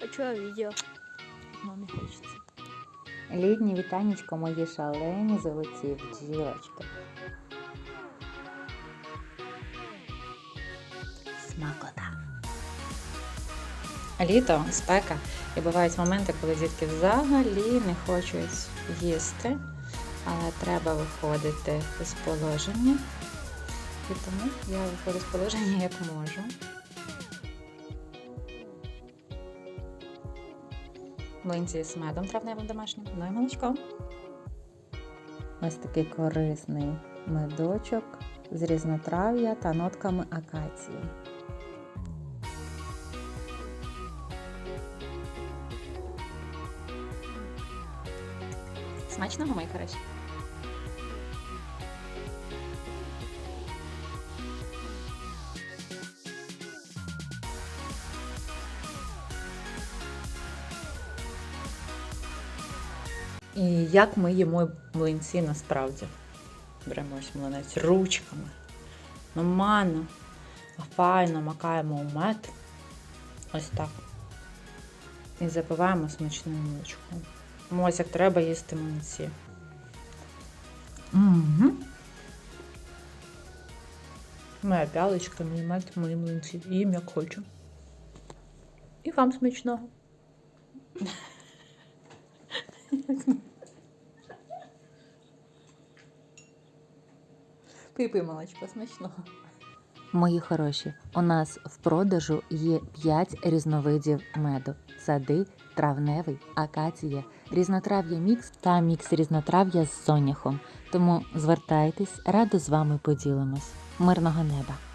А чого відео? Ну, не хочеться. Літні вітанечко мої шалені золоті бджілочки. Смакота. Літо, спека. І бувають моменти, коли дітки взагалі не хочуть їсти, але треба виходити з положення. І тому я виходжу з положення як можу. Млинці з медом травневим домашнім, ну і молочком. Ось такий корисний медочок з різнотрав'я та нотками акації. Смачного, мої хороші. І як ми їмо млинці насправді. Беремо ось млинець ручками. Нормально, файно макаємо у мед. Ось так. І запиваємо смачним молочком. Ну, Ось як треба їсти млинці. Угу. Моя пялочка, мій мед, мої млинці. Їм як хочу. І вам смачного. Пипи, молочко, смачного. Мої хороші, у нас в продажу є 5 різновидів меду: сади, травневий, акація, різнотрав'я мікс та мікс різнотрав'я з соняхом. Тому звертайтесь, радо з вами поділимось. Мирного неба!